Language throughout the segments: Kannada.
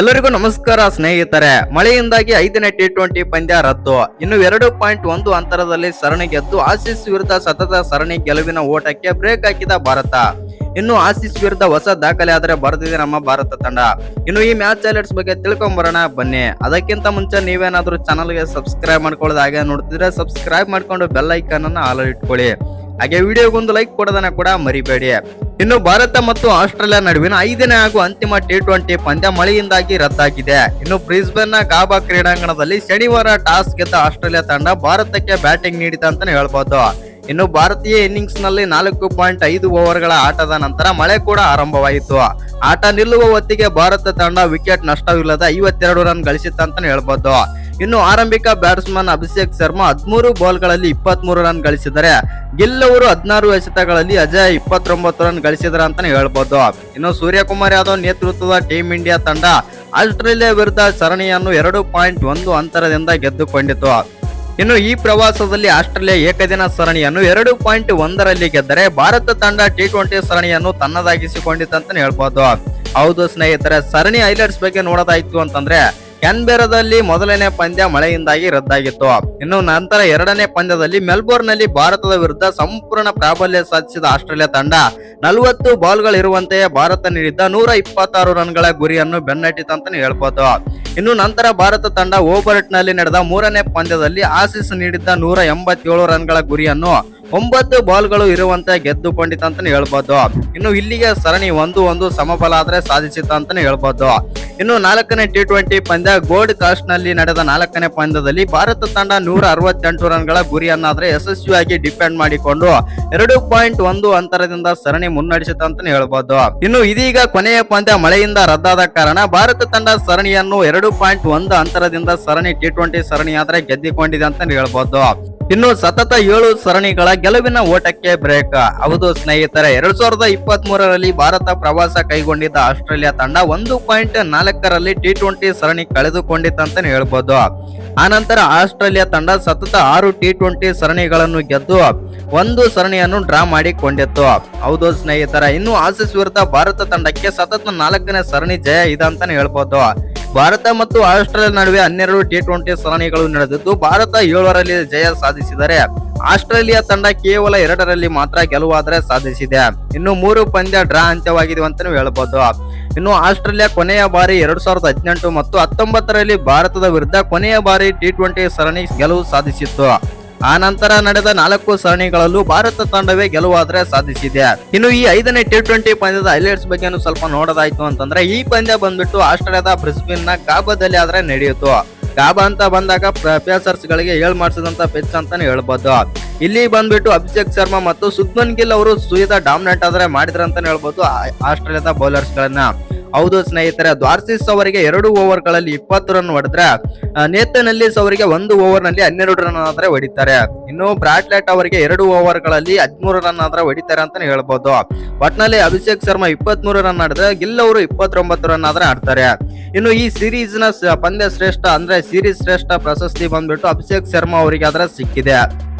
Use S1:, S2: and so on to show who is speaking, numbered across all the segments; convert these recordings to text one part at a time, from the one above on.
S1: ಎಲ್ಲರಿಗೂ ನಮಸ್ಕಾರ ಸ್ನೇಹಿತರೆ. ಮಳೆಯಿಂದಾಗಿ ಐದನೇ ಟಿ ಟ್ವೆಂಟಿ ಪಂದ್ಯ ರದ್ದು. ಇನ್ನು ಎರಡು ಪಾಯಿಂಟ್ ಒಂದು ಅಂತರದಲ್ಲಿ ಸರಣಿ ಗೆದ್ದು ಆಸೀಸ್ ವಿರುದ್ಧ ಸತತ ಸರಣಿ ಗೆಲುವಿನ ಓಟಕ್ಕೆ ಬ್ರೇಕ್ ಹಾಕಿದ ಭಾರತ. ಇನ್ನು ಆಸೀಸ್ ವಿರುದ್ಧ ಹೊಸ ದಾಖಲೆ ಆದರೆ ಬರೆದಿದೆ ನಮ್ಮ ಭಾರತ ತಂಡ. ಇನ್ನು ಈ ಮ್ಯಾಚ್ ಹೈಲೈಟ್ಸ್ ಬಗ್ಗೆ ತಿಳ್ಕೊಂಬರೋಣ, ಬನ್ನಿ. ಅದಕ್ಕಿಂತ ಮುಂಚೆ ನೀವೇನಾದ್ರೂ ಚಾನಲ್ಗೆ ಸಬ್ಸ್ಕ್ರೈಬ್ ಮಾಡ್ಕೊಳ್ಳೋದು ಹಾಗೆ ನೋಡ್ತಿದ್ರೆ ಸಬ್ಸ್ಕ್ರೈಬ್ ಮಾಡ್ಕೊಂಡು ಬೆಲ್ ಐಕಾನ್ ಅನ್ನ ಆಲ್ ಇಟ್ಕೊಳ್ಳಿ. ಹಾಗೆ ವಿಡಿಯೋಗೊಂದು ಲೈಕ್ ಕೊಡೋದನ್ನ ಕೂಡ ಮರಿಬೇಡಿ. ಇನ್ನು ಭಾರತ ಮತ್ತು ಆಸ್ಟ್ರೇಲಿಯಾ ನಡುವಿನ ಐದನೇ ಹಾಗೂ ಅಂತಿಮ ಟಿ ಟ್ವೆಂಟಿ ಪಂದ್ಯ ಮಳೆಯಿಂದಾಗಿ ರದ್ದಾಗಿದೆ. ಇನ್ನು ಬ್ರಿಸ್ಬೆನ್ನ ಗಾಬಾ ಕ್ರೀಡಾಂಗಣದಲ್ಲಿ ಶನಿವಾರ ಟಾಸ್ ಗೆದ್ದ ಆಸ್ಟ್ರೇಲಿಯಾ ತಂಡ ಭಾರತಕ್ಕೆ ಬ್ಯಾಟಿಂಗ್ ನೀಡಿದೆ ಅಂತಾನೆ ಹೇಳ್ಬೋದು. ಇನ್ನು ಭಾರತೀಯ ಇನ್ನಿಂಗ್ಸ್ನಲ್ಲಿ ನಾಲ್ಕು ಪಾಯಿಂಟ್ ಐದು ಓವರ್ಗಳ ಆಟದ ನಂತರ ಮಳೆ ಕೂಡ ಆರಂಭವಾಯಿತು. ಆಟ ನಿಲ್ಲುವ ಹೊತ್ತಿಗೆ ಭಾರತ ತಂಡ ವಿಕೆಟ್ ನಷ್ಟವಿಲ್ಲದ ಐವತ್ತೆರಡು ರನ್ ಗಳಿಸಿತ್ತಂತಾನೆ ಹೇಳ್ಬೋದು. ಇನ್ನು ಆರಂಭಿಕ ಬ್ಯಾಟ್ಸ್ಮನ್ ಅಭಿಷೇಕ್ ಶರ್ಮಾ ಹದಿಮೂರು ಬಾಲ್ಗಳಲ್ಲಿ ಇಪ್ಪತ್ಮೂರು ರನ್ ಗಳಿಸಿದರೆ ಗಿಲ್ ಅವರು ಹದಿನಾರು ಎಸೆತಗಳಲ್ಲಿ ಅಜಯ್ ಇಪ್ಪತ್ತೊಂಬತ್ತು ರನ್ ಗಳಿಸಿದ್ರ ಅಂತಾನೆ ಹೇಳ್ಬೋದು. ಇನ್ನು ಸೂರ್ಯಕುಮಾರ್ ಯಾದವ್ ನೇತೃತ್ವದ ಟೀಂ ಇಂಡಿಯಾ ತಂಡ ಆಸ್ಟ್ರೇಲಿಯಾ ವಿರುದ್ಧ ಸರಣಿಯನ್ನು ಎರಡು ಪಾಯಿಂಟ್ ಒಂದು ಅಂತರದಿಂದ ಗೆದ್ದುಕೊಂಡಿತು. ಇನ್ನು ಈ ಪ್ರವಾಸದಲ್ಲಿ ಆಸ್ಟ್ರೇಲಿಯಾ ಏಕದಿನ ಸರಣಿಯನ್ನು ಎರಡು ಪಾಯಿಂಟ್ ಒಂದರಲ್ಲಿ ಗೆದ್ದರೆ ಭಾರತ ತಂಡ ಟಿ ಟ್ವೆಂಟಿ ಸರಣಿಯನ್ನು ತನ್ನದಾಗಿಸಿಕೊಂಡಿತಂತಾನೆ ಹೇಳ್ಬೋದು. ಹೌದು ಸ್ನೇಹಿತರೆ, ಸರಣಿ ಹೈಲೈಟ್ಸ್ ಬಗ್ಗೆ ನೋಡೋದಾಯ್ತು ಅಂತಂದ್ರೆ ಕ್ಯಾನ್ಬೆರಾದಲ್ಲಿ ಮೊದಲನೇ ಪಂದ್ಯ ಮಳೆಯಿಂದಾಗಿ ರದ್ದಾಗಿತ್ತು. ಇನ್ನು ನಂತರ ಎರಡನೇ ಪಂದ್ಯದಲ್ಲಿ ಮೆಲ್ಬೋರ್ನ್ನಲ್ಲಿ ಭಾರತದ ವಿರುದ್ಧ ಸಂಪೂರ್ಣ ಪ್ರಾಬಲ್ಯ ಸಾಧಿಸಿದ ಆಸ್ಟ್ರೇಲಿಯಾ ತಂಡ. ನಲವತ್ತು ಬಾಲ್ಗಳಿರುವಂತೆಯೇ ಭಾರತ ನೀಡಿದ್ದ ನೂರ ಇಪ್ಪತ್ತಾರು ರನ್ಗಳ ಗುರಿಯನ್ನು ಬೆನ್ನಟ್ಟಿತಂತಾನೆ ಹೇಳ್ಬೋದು. ಇನ್ನು ನಂತರ ಭಾರತ ತಂಡ ಓಬರ್ಟ್ನಲ್ಲಿ ನಡೆದ ಮೂರನೇ ಪಂದ್ಯದಲ್ಲಿ ಆಸೀಸ್ ನೀಡಿದ್ದ ನೂರ ಎಂಬತ್ತೇಳು ರನ್ಗಳ ಗುರಿಯನ್ನು ಒಂಬತ್ತು ಬಾಲ್ಗಳು ಇರುವಂತೆ ಗೆದ್ದುಕೊಂಡಿತಂತಾನೆ ಹೇಳ್ಬೋದು. ಇನ್ನು ಇಲ್ಲಿಗೆ ಸರಣಿ ಒಂದು ಒಂದು ಸಮಬಲ ಆದ್ರೆ ಸಾಧಿಸಿತ ಅಂತಾನೆ ಹೇಳ್ಬೋದು. ಇನ್ನು ನಾಲ್ಕನೇ ಟಿ ಟ್ವೆಂಟಿ ಪಂದ್ಯ ಗೋಲ್ಡ್ ಕಾಸ್ಟ್ನಲ್ಲಿ ನಡೆದ ನಾಲ್ಕನೇ ಪಂದ್ಯದಲ್ಲಿ ಭಾರತ ತಂಡ ನೂರ ಅರವತ್ತೆಂಟು ರನ್ಗಳ ಗುರಿಯನ್ನಾದ್ರೆ ಯಶಸ್ವಿಯಾಗಿ ಡಿಪೆಂಡ್ ಮಾಡಿಕೊಂಡು ಎರಡು ಪಾಯಿಂಟ್ ಒಂದು ಅಂತರದಿಂದ ಸರಣಿ ಮುನ್ನಡೆಸಿತ ಅಂತಾನೆ ಹೇಳ್ಬೋದು. ಇನ್ನು ಇದೀಗ ಕೊನೆಯ ಪಂದ್ಯ ಮಳೆಯಿಂದ ರದ್ದಾದ ಕಾರಣ ಭಾರತ ತಂಡ ಸರಣಿಯನ್ನು ಎರಡು ಪಾಯಿಂಟ್ ಒಂದು ಅಂತರದಿಂದ ಸರಣಿ ಟಿ ಟ್ವೆಂಟಿ ಸರಣಿ ಆದ್ರೆ ಗೆದ್ದಿಕೊಂಡಿದೆ ಅಂತಾನೆ ಹೇಳ್ಬೋದು. ಇನ್ನು ಸತತ ಏಳು ಸರಣಿಗಳ ಗೆಲುವಿನ ಓಟಕ್ಕೆ ಬ್ರೇಕ್. ಹೌದು ಸ್ನೇಹಿತರೆ, ಎರಡ್ ಸಾವಿರದ ಇಪ್ಪತ್ತ್ ಮೂರರಲ್ಲಿ ಭಾರತ ಪ್ರವಾಸ ಕೈಗೊಂಡಿದ್ದ ಆಸ್ಟ್ರೇಲಿಯಾ ತಂಡ ಒಂದು ಪಾಯಿಂಟ್ ನಾಲ್ಕರಲ್ಲಿ ಟಿ ಟ್ವೆಂಟಿ ಸರಣಿ ಕಳೆದುಕೊಂಡಿತ್ತಂತಾನೆ ಹೇಳ್ಬೋದು. ಆನಂತರ ಆಸ್ಟ್ರೇಲಿಯಾ ತಂಡ ಸತತ ಆರು ಟಿ ಟ್ವೆಂಟಿ ಸರಣಿಗಳನ್ನು ಗೆದ್ದು ಒಂದು ಸರಣಿಯನ್ನು ಡ್ರಾ ಮಾಡಿಕೊಂಡಿತ್ತು. ಹೌದು ಸ್ನೇಹಿತರ, ಇನ್ನು ಆಸಿಸ್ ವಿರುದ್ಧ ಭಾರತ ತಂಡಕ್ಕೆ ಸತತ ನಾಲ್ಕನೇ ಸರಣಿ ಜಯ ಇದೆ ಅಂತಾನೆ ಹೇಳ್ಬೋದು. ಭಾರತ ಮತ್ತು ಆಸ್ಟ್ರೇಲಿಯಾ ನಡುವೆ ಹನ್ನೆರಡು ಟಿ ಟ್ವೆಂಟಿ ಸರಣಿಗಳು ನಡೆದಿದ್ದು, ಭಾರತ ಏಳರಲ್ಲಿ ಜಯ ಸಾಧಿಸಿದರೆ ಆಸ್ಟ್ರೇಲಿಯಾ ತಂಡ ಕೇವಲ ಎರಡರಲ್ಲಿ ಮಾತ್ರ ಗೆಲುವಾದರೆ ಸಾಧಿಸಿದೆ. ಇನ್ನು ಮೂರು ಪಂದ್ಯ ಡ್ರಾ ಅಂತ್ಯವಾಗಿದೆ ಅಂತಲೂ ಹೇಳ್ಬೋದು. ಇನ್ನು ಆಸ್ಟ್ರೇಲಿಯಾ ಕೊನೆಯ ಬಾರಿ ಎರಡ್ ಸಾವಿರದ ಹದಿನೆಂಟು ಮತ್ತು ಹತ್ತೊಂಬತ್ತರಲ್ಲಿ ಭಾರತದ ವಿರುದ್ಧ ಕೊನೆಯ ಬಾರಿ ಟಿ ಟ್ವೆಂಟಿ ಸರಣಿ ಗೆಲುವು ಸಾಧಿಸಿತ್ತು. ಆ ನಂತರ ನಡೆದ ನಾಲ್ಕು ಸರಣಿಗಳಲ್ಲೂ ಭಾರತ ತಂಡವೇ ಗೆಲುವಾದ್ರೆ ಸಾಧಿಸಿದೆ. ಇನ್ನು ಈ ಐದನೇ ಟಿ ಟ್ವೆಂಟಿ ಪಂದ್ಯದ ಹೈಲೈಟ್ಸ್ ಬಗ್ಗೆ ಸ್ವಲ್ಪ ನೋಡೋದಾಯ್ತು ಅಂತಂದ್ರೆ, ಈ ಪಂದ್ಯ ಬಂದ್ಬಿಟ್ಟು ಆಸ್ಟ್ರೇಲಿಯಾದ ಬ್ರಿಸ್ಬಿನ್ನ ಗಾಬಾದಲ್ಲಿ ಆದ್ರೆ ನಡೆಯಿತು. ಗಾಬಾ ಅಂತ ಬಂದಾಗ ಪೇಸರ್ಸ್ ಗಳಿಗೆ ಹೇಳ್ ಮಾಡಿಸಿದಂತ ಪಿಚ್ ಅಂತಾನೆ ಹೇಳ್ಬೋದು. ಇಲ್ಲಿ ಬಂದ್ಬಿಟ್ಟು ಅಭಿಷೇಕ್ ಶರ್ಮಾ ಮತ್ತು ಸುಬ್ಮನ್ ಗಿಲ್ ಅವರು ಸುಯಿದ ಡಾಮಿನೆಂಟ್ ಆದ್ರೆ ಮಾಡಿದ್ರ ಅಂತಾನೆ ಹೇಳ್ಬೋದು ಆಸ್ಟ್ರೇಲಿಯಾದ ಬೌಲರ್ಸ್ ಗಳನ್ನ. ಹೌದು ಸ್ನೇಹಿತರೆ, ದ್ವಾರ್ಸಿಸ್ ಅವರಿಗೆ ಎರಡು ಓವರ್ಗಳಲ್ಲಿ ಇಪ್ಪತ್ತು ರನ್ ಹೊಡೆದ್ರೆ ನೇತನ್ ಎಲ್ಲಿಸ್ ಅವರಿಗೆ ಒಂದು ಓವರ್ನಲ್ಲಿ ಹನ್ನೆರಡು ರನ್ ಆದ್ರೆ ಹೊಡಿತಾರೆ. ಇನ್ನು ಬ್ರಾಟ್ಲೆಟ್ ಅವರಿಗೆ ಎರಡು ಓವರ್ಗಳಲ್ಲಿ ಹದಿಮೂರು ರನ್ ಆದ್ರೆ ಹೊಡಿತಾರೆ ಅಂತಾನೆ ಹೇಳ್ಬೋದು. ಒಟ್ನಲ್ಲಿ ಅಭಿಷೇಕ್ ಶರ್ಮಾ ಇಪ್ಪತ್ಮೂರು ರನ್ ಆಡಿದ್ರೆ, ಗಿಲ್ ಅವರು ಇಪ್ಪತ್ತೊಂಬತ್ತು ರನ್ ಆದ್ರೆ ಆಡ್ತಾರೆ. ಇನ್ನು ಈ ಸೀರೀಸ್ನ ಪಂದ್ಯ ಶ್ರೇಷ್ಠ ಅಂದ್ರೆ ಸೀರೀಸ್ ಶ್ರೇಷ್ಠ ಪ್ರಶಸ್ತಿ ಬಂದ್ಬಿಟ್ಟು ಅಭಿಷೇಕ್ ಶರ್ಮಾ ಅವರಿಗೆ ಆದ್ರೆ ಸಿಕ್ಕಿದೆ.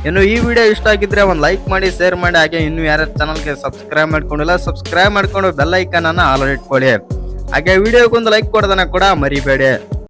S1: ಇನ್ನು ಈ ವಿಡಿಯೋ ಇಷ್ಟ ಆಗಿದ್ರೆ ಒಂದು ಲೈಕ್ ಮಾಡಿ ಶೇರ್ ಮಾಡಿ, ಹಾಗೆ ಇನ್ನು ಯಾರ್ಯಾರ ಚಾನಲ್ಗೆ ಸಬ್ಸ್ಕ್ರೈಬ್ ಮಾಡ್ಕೊಂಡಿಲ್ಲ ಸಬ್ಸ್ಕ್ರೈಬ್ ಮಾಡ್ಕೊಂಡು ಬೆಲ್ ಐಕನ್ ಅನ್ನ ಆಲ್ ಇಟ್ಕೊಳ್ಳಿ. ಹಾಗೆ ವಿಡಿಯೋಗೊಂದು ಲೈಕ್ ಕೊಡೋದನ್ನ ಕೂಡ ಮರಿಬೇಡಿ.